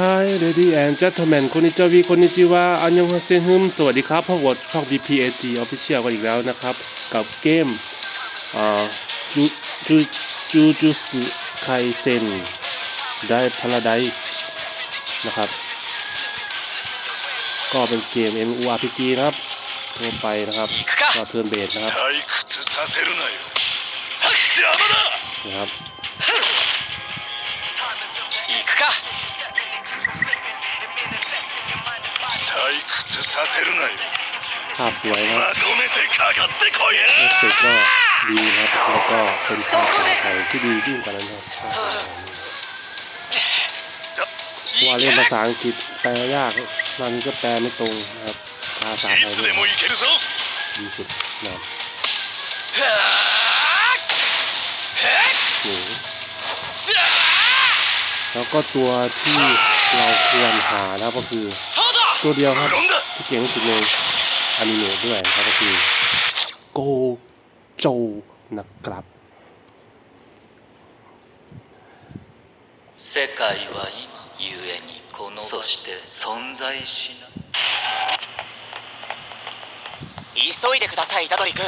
Hi ladies and gentlemen คนนิจวีคนนิจิวาอันยองฮาเซนฮึมสวัสดีครับพบกวบช่อง BPAG Official กันอีกแล้วนะครับ กับเกมจูจูจูจูสึไคเซนได้พาราไดส์นะครับ ก็เป็นเกม MMORPG นะครับทั่วไปนะครับก็เทิร์นเบสนะครับนะครับ させるなよ ภาพสวยนะ まとめてかかってこい เอฟเฟกต์ก็ดีนะครับ แล้วก็เป็นภาษาไทยที่ดียิ่งกว่านั้นครับเพราะว่าเรียนภาษาอังกฤษแปลยากมันก็แปลไม่ตรงนะครับภาษาไท い ย つ เนี่ で ย もいけるぞ ดีสุดนะครับ はนี่แล้วก็ตัวที่เราควรหานะครับก็คือ あそうだ ตัวเดียวครับ 転んだ ที่เก่งที่สุดในอนิเมะด้วยนะครับก็คือโกโจนะครับ 世界は今ゆえにこのそして存在しない急いでください虎杖君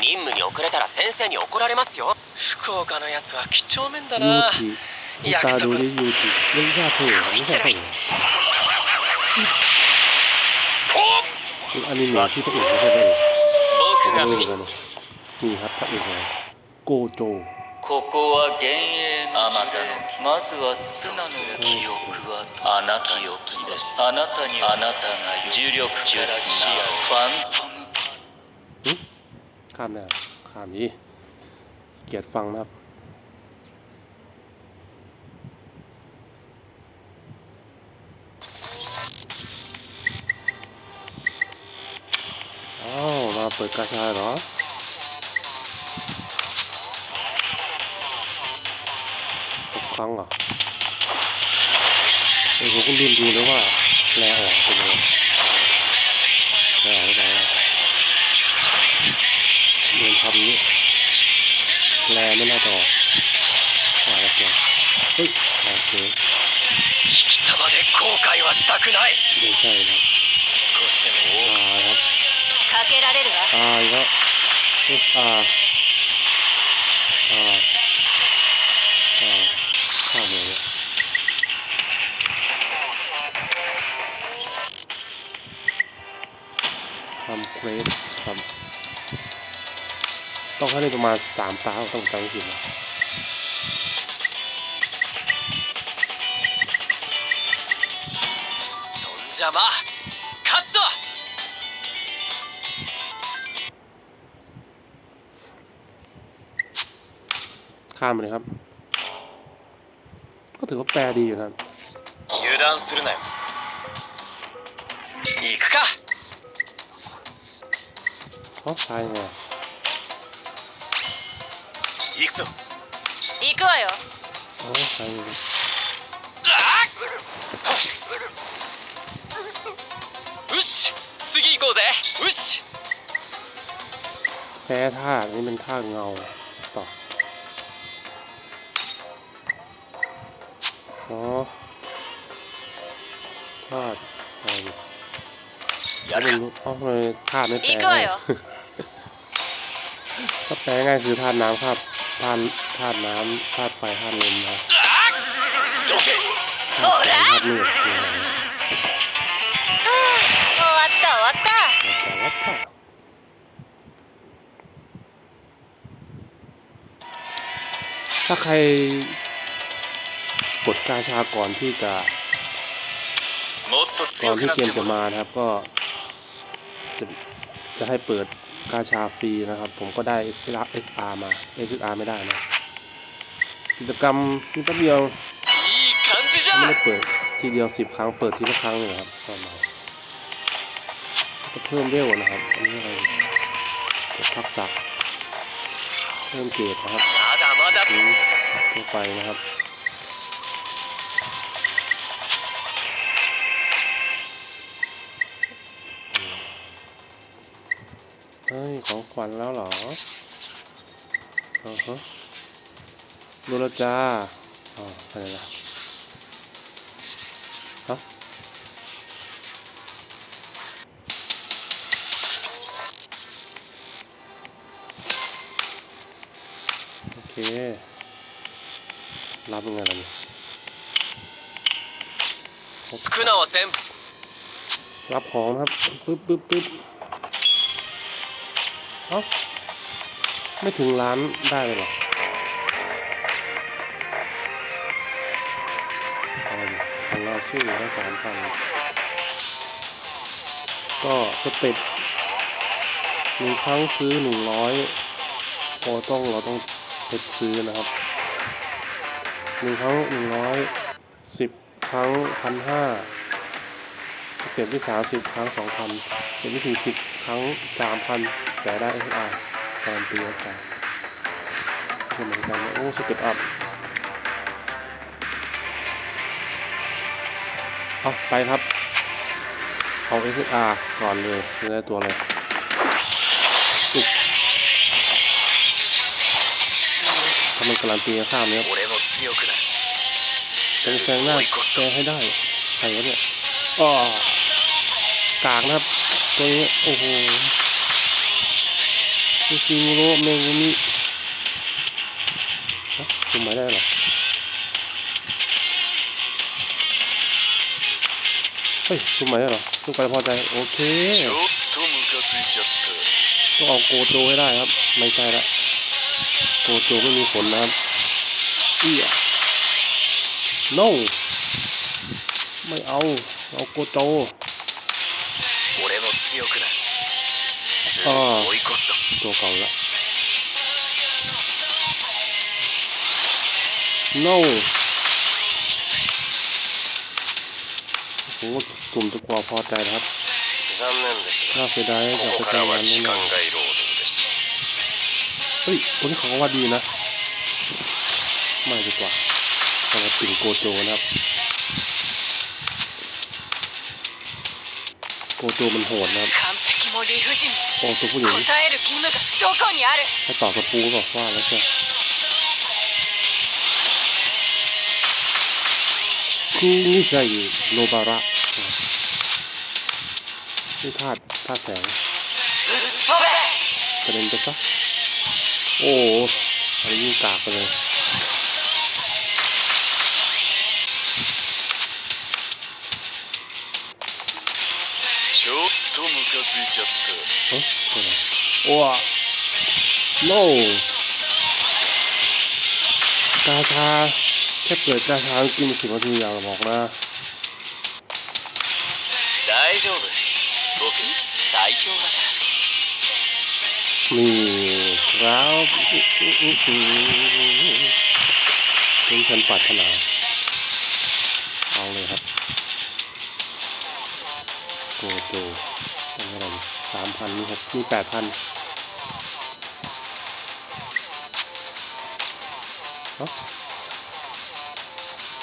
任務に遅れたら先生に怒られますよ福岡のやつは几帳面だ ยู な จิฮู อนิเมะที่พระเอกไม่ใช่พระเอก 僕 ไม่ が รู้ 吹 เหมือนกันนี่ครับพระเอกเลยโกโจ ここは幻影の地でまずはスナの記憶はあなた記憶ですあなたにあなたが重力から視野ファントム ข้ามนะข้ามนี้เกลียดฟังนะครับ าว มาเปิดกาชาเหรอ หกครั้งเหรอเออผมก็ลืมดูแล้วว่าแลออกเป็นยังไงแลออกหรือเปล่านะเดินทำนี้แลไม่น่าจะออกอ่าโอเคเฮ้ยโอเค 北まで後悔はしたくない ไม่ใช่นะ 少しでも อ่าครับ かけられるわ อ่าอีกแล้ว S R อ่าอ่าข้ามเลยเนี่ยทำเควสครับต้องให้ได้ประมาณสามตาต้องจำไม่ผิดนะ そんじゃま ข้ามไปเลยครับ ก็ถือว่าแปลดีอยู่นะครับ 油断するなよ行くか เอ๋อใช่ไง 行くぞ行くわよ อ๋อใช่ไง よし次行こうぜよし แพ้ธาตุนี่เป็นธาตุเงา ออ๋อธาตุอะไรเนี่ย や ไม่ る รู้เอ๋อทำไมธาตุไม่แปล 行くわ ง่าย よ ก็แปลง่ายคือธาตุน้ำธาตุธาตุธาตุน้ำธาตุไฟธาตุลมนะ どけ ธาตุแสงธาตุมืดนี่นะ 終わった終わった แต่ว่าถ้าถ้าใคร กดกาชาก่อนที่จะก่อนที่เกมจะมานะครับก็ จะจะให้เปิดกาชาฟรีนะครับ ผมก็ได้ SR มา SR ไม่ได้นะกิจกรรมนี่แป๊บเดียวไม่ได้เปิดทีเดียวสิบครั้งเปิดทีละครั้งเลยครับสอนเาจะเพิ่มเร็วนะครับอันนี้อะไรกดทักษะเพิ่มเกรดนะครับถึตัวไปนะครับ เฮ้ย ของขวัญแล้วเหรออฮะดูละจ้าอ๋ออะไรนะฮะโอเค รับยังนงล่ะนี่สกุนาว่าเต็มรับของครับปึ๊บปึ๊บปึ๊บ เอ้าไม่ถึงร้านได้เลยหรอของเราชื่อได้สามพันก็สเต็ปหนึ่งครั้งซื้อหนึ่งร้อยพอต้องเราต้องเพชรซื้อนะครับหนึ่งครั้งหนึ่งร้อยสิบครั้งพันห้าสเต็ปที่สามสิบครั้งสองพันสเต็ปที่สี่สิบครั้งสามพัน แต่ได้เ SR การันตีโอกาสเหมือนกันโอ้สเต็ปอัพเอาไปครับ เอาเอซอาร์ก่อนเลยเพื่อตัวเลยจุกทำไมการันตีข้ามเนี้ยแซงหน้าแซงให้ได้ใครวะเนี่ยอ๋อกางนะครับ ตัวนี้ โอ้โห ซูซิโรเมงุมิถูกมาได้หรอเฮ้ยซุ่มาได้หรอซุ่มไปพอใจ โอเคต้องเอาโกโจให้ได้ครับ ไม่ใช่ละโกโจไม่มีผลนะเอี้ยน่องไม่เอา เอาโกโจอ่า ตัวเก่าละ no ผมว่าสุ่มตัว่าพอใจนะครับน่าเสียดายกับไปทำงานนี่นะเฮ้ยคนที่เขาว่าดีนะ ไม่ดีกว่าสำหติ่งโกโจนะครับ โกโจมันโหดนะครับ 完璧も理不尽も โอ้ตัวผู้หญิง 答える義務がどこにある ให้ต่อสปูบอกว่าแล้วจะคูนิไซโนบาระนี่ธาตุธาตุแสง 飛べ กระเด็นไปซะโอ้โหอันนี้ยิ่งกากไปเลย ちょっとムカついちゃった เฮ้ยตัวไหนโอ้อะ no กาชาแค่เปิดกาชากินสิบนาทีอย่างบอกนะ 大丈夫僕最強だから นี่ครับเป็นฉันปรารถนา เอาเลยครับ โกโจอะไรสามพันมีหกมีแปดพันเอ้า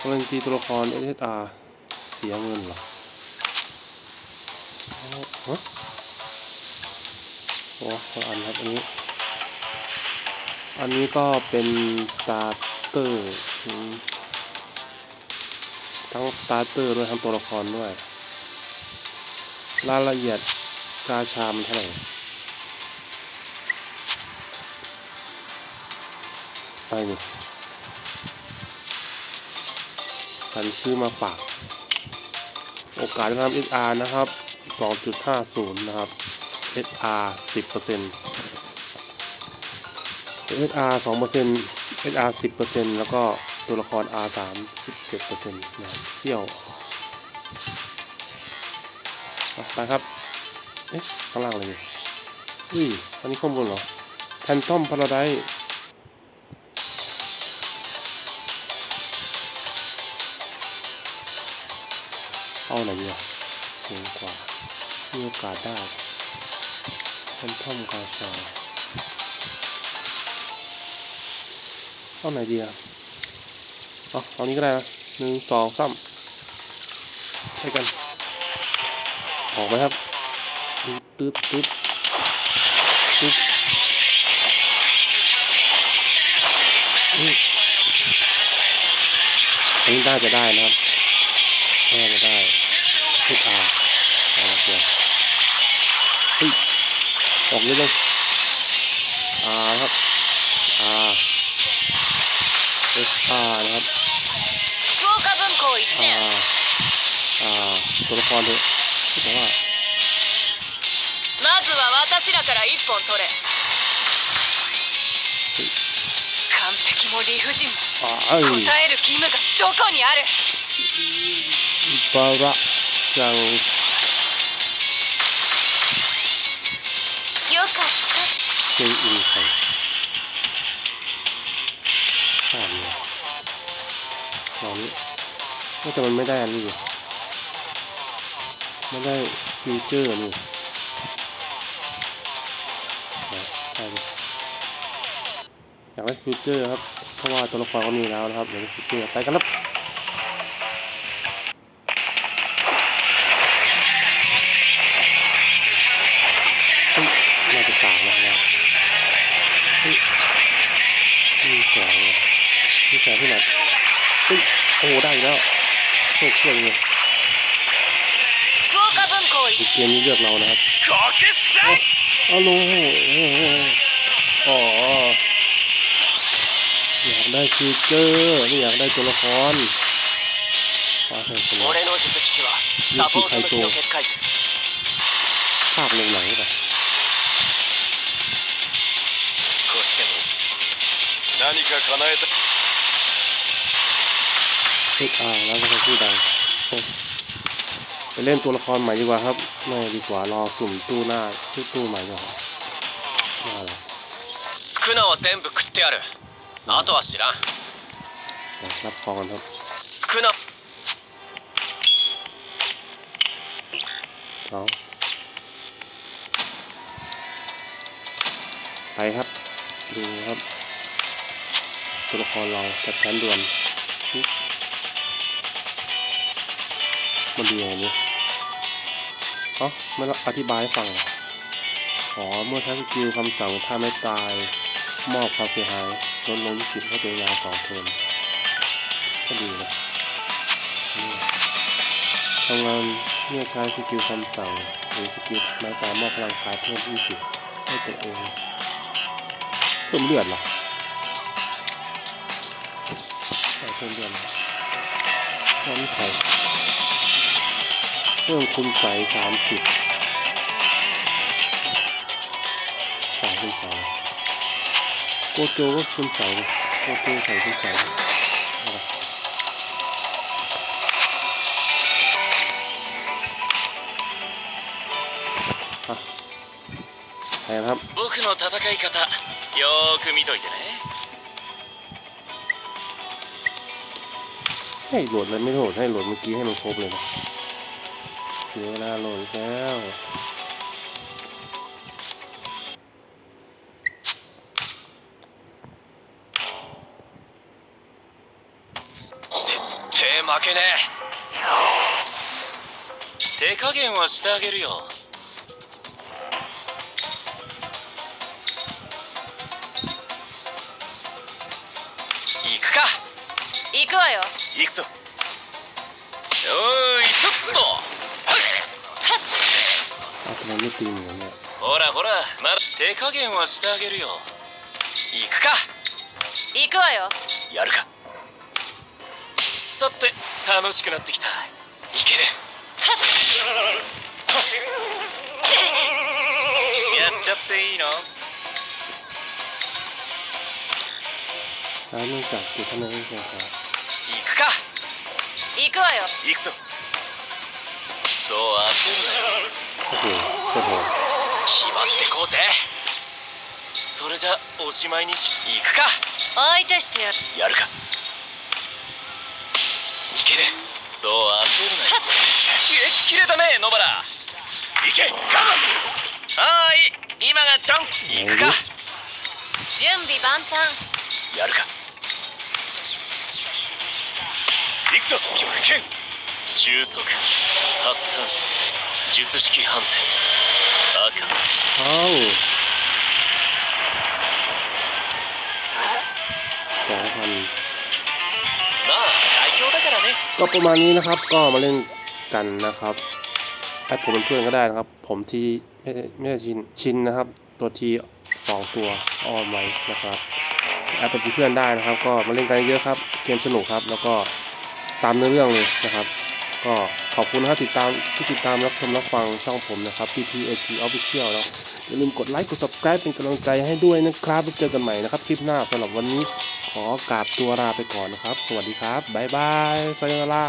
กำลังตีตัวละคร SSR เสียเงินเหรอเอาฮะโอ้คนอันครับอันนี้ อันนี้ก็เป็นสตาร์เตอร์ทั้งสตาร์เตอร์ด้วยทั้งตัวละครด้วย รายละเอียดกาชามันเท่าไหร่ไปนี่ฉันซื้อมาฝาก โอกาสได้รับ XR นะครับ 2.50 นะครับ SR 10% SR 2% SR 10%แล้วก็ตัวละคร R 3 17%นะเซี่ยว ไปครับ เอ๊ะ ข้างล่างอะไรเนี่อุ้ยอันนี้ข้างบนเหรอแพนทอมพาราไดเอาไหนเนี่ยสูงกว่ามีโอกาสได้แฟนทอมกาชาเอาไหนดีอะเอาเอานี้ก็ได้นะหนึ่งสองสามให้กัน ออกไหมครับตึ๊ดตึ๊ดตึ๊ดตึ๊ดอันนี้น่าจะได้นะครับน่าจะได้ทุกอาอาเสียเฮ้ยออกนิดนึยอาครับอาเอสอานะครับอาอาตัวละครด้วย แต่ว่า まずは私らから1本取れ完璧も理不尽も อ่าเอ้ย 答える義務がどこにある บาระจัง よかっ เซอินไทยข้ามเนี่ยตอนนี้ก็แต่มันไม่ได้อันนี้ดิ ไม่ได้ฟิวเจอร์นี่อยากได้ฟิวเจอร์ครับ เพราะว่าตัวละครก็มีแล้วนะครับอยากได้ฟิวเจอร์ไปกันครับน่าจะต่างแล้วนะมีแสงมีแสงที่ไหนโอ้โหได้แล้วโชคเชื่องเลย เกมนี้เลือกเรานะครับเอาลงอ๋ออยากได้ฟีเจอร์นี่อยากได้ตัวละครฟาแทนตัวนี่คือใครตัวภาพใไหนังแบบเอ็กอาร์แล้วก็คือดัง เล่นตัวละครใหม่ดีกว่าครับ ไม่ดีกว่ารอสุ่มตู้หน้าชื่อตู้ใหม่ดีกว่าว่าอะไร スクナは全部食ってやるあとは知らん เดี๋ยวรับของกันครับ スクナ เอาไปครับ ดูครับ ตัวละครเราจัดแผนด่วนชิมันดีอย่างนี้ เอ้าไม่รับอธิบายให้ฟังหรออ๋อเมื่อใช้สกิลคำสั่งถ้าไม่ตาย มอบความเสียหายลดลง20ให้เป็นเวลาสองเทนก็ดีนะทำงานเมื่อใช้สกิลคำสั่งหรือสกิลไม้ตายมอบพลังกายเพิ่ม20ให้ตัวเองเพิ่มเลือดเหรอใช่เพิ่มเลือดเหรอนั่ ใครเพิ่มคุณใสสามสิบสามคุณใสโกโจก็คุณใสโกโจใส่คุณใสอะไรอ่ะไปครับ 僕の戦い方よーく見といてね ให้โหลดเลยไม่โหลดให้โหลดเมื่อกี้ให้มันครบเลยนะเ สียเวลาโหลดอีกแล้ว 手負けね手加減はしてあげるよえ行くか行くわよ行くぞおーいちょっと ともていいのよね。ほらほらまだ手加減はしてあげるよ。行くか。行くわよ。やるか。さて楽しくなってきた。いける。やっちゃっていいの？あの歌って頼みそいか。行くか。行くわよ。行くぞ。そう焦るなよ。決まってこうぜ。それじゃおしまいにし行くか。相手してやるやるか。いける。そう焦るなよ。きれたね野原。いけカはーい今がチャン。ス行くか。準備万端。やるか。行くぞ極限。収束。発散。術式反転赤 เอ้าสองพัน まあ代表だからね ก็ประมาณนี้นะครับ ก็มาเล่น กันนะครับแอดผมเป็นเพื่อนก็ได้นะครับ ผมที่ไม่ไม่ใช่ชินชินนะครับ ตัวทีสองตัวออมไว้นะครับแอดเป็นเพื่อนได้นะครับ ก็มาเล่นกันเยอะครับ เกมสนุกครับ แล้วก็ตามเนื้อเรื่องเลยนะครับ ก็ ขอบคุณนะครับติดตามที่ติดตามรับชมรับฟังช่องผมนะครับ PPAG Official แล้วอย่าลืมกดไลค์กด subscribe เป็นกำลังใจให้ด้วยนะครับแล้วเจอกันใหม่นะครับคลิปหน้าสำหรับวันนี้ขอกราบตัวลาไปก่อนนะครับ สวัสดีครับบ๊ายบายสวัสดีลา